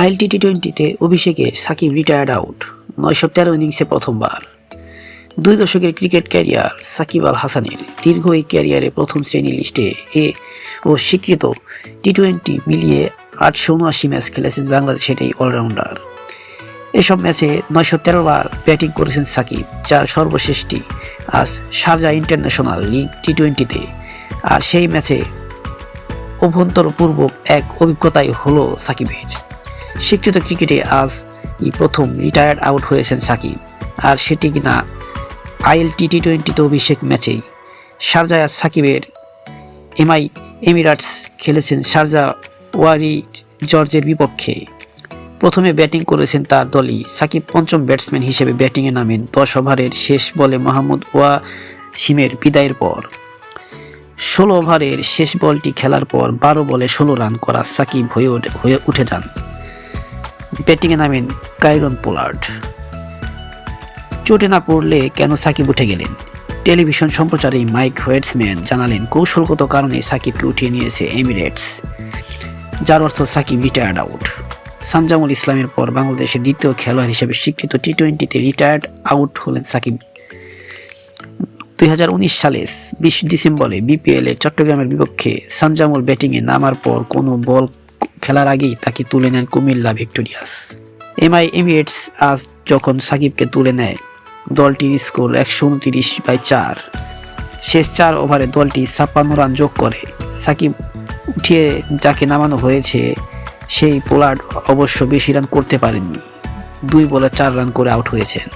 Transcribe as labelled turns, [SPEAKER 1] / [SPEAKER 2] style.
[SPEAKER 1] ILT টি টোয়েন্টিতে অভিষেকে Shakib retired out নয়শো তেরো ইনিংসে প্রথমবার। দুই দশকের ক্রিকেট ক্যারিয়ার সাকিব আল হাসানের দীর্ঘ এই ক্যারিয়ারে প্রথম শ্রেণি লিস্টে এ ও স্বীকৃত টি টোয়েন্টি মিলিয়ে আটশো উনআশি ম্যাচ খেলেছেন বাংলাদেশের এই অলরাউন্ডার এসব ম্যাচে নয়শো তেরো বার ব্যাটিং করেছেন সাকিব, যার সর্বশেষটি আজ শারজা ইন্টারন্যাশনাল লিগ টি টোয়েন্টিতে আর সেই ম্যাচে অভ্যন্তরপূর্বক এক অভিজ্ঞতাই হলো সাকিবের। স্বীকৃত ক্রিকেটে আজ প্রথম রিটায়ার্ড আউট হয়েছেন সাকিব। আর সেটি কিনা আইএলটি টি টি টোয়েন্টিতে অভিষেক ম্যাচেই। শারজায় সাকিবের এমআই এমিরাটস খেলেছেন শারজা ওয়ারি জর্জের বিপক্ষে। প্রথমে ব্যাটিং করেছেন তার দলই। সাকিব পঞ্চম ব্যাটসম্যান হিসেবে ব্যাটিংয়ে নামেন দশ ওভারের শেষ বলে মাহমুদ ওয়া সিমের বিদায়ের পর। ষোলো ওভারের শেষ বলটি খেলার পর বারো বলে ষোলো রান করা সাকিব হয়ে হয়ে উঠে যান। ব্যাটিংয়ে নামেন কাইরন পোলার্ড। চোটে না পড়লে কেন সাকিব উঠে গেলেন? টেলিভিশন সম্প্রচারে মাইক হোয়েটসম্যান জানালেন, কৌশলগত কারণে সাকিবকে উঠিয়ে নিয়েছে এমিরেটস, যার অর্থ সাকিব রিটায়ার্ড আউট সানজামুল ইসলামের পর বাংলাদেশের দ্বিতীয় খেলোয়াড় হিসেবে স্বীকৃত টি টোয়েন্টিতে রিটায়ার্ড আউট হলেন সাকিব। দুই হাজার উনিশ সালে বিশ ডিসেম্বরে বিপিএল চট্টগ্রামের বিপক্ষে সানজামুল ব্যাটিংয়ে নামার পর কোনো বল খেলার আগেই তাকে তুলে নেন কুমিল্লা ভিক্টোরিয়াস। এমআই এমিরেটস আজ যখন সাকিবকে তুলে নেয়, দলটির স্কোর একশো উনতিরিশ বাই চার। শেষ চার ওভারে দলটি ছাপ্পান্ন রান যোগ করে। সাকিব উঠিয়ে যাকে নামানো হয়েছে, সেই পোলার্ড অবশ্য বেশি রান করতে পারেননি। দুই বলে চার রান করে আউট হয়েছেন।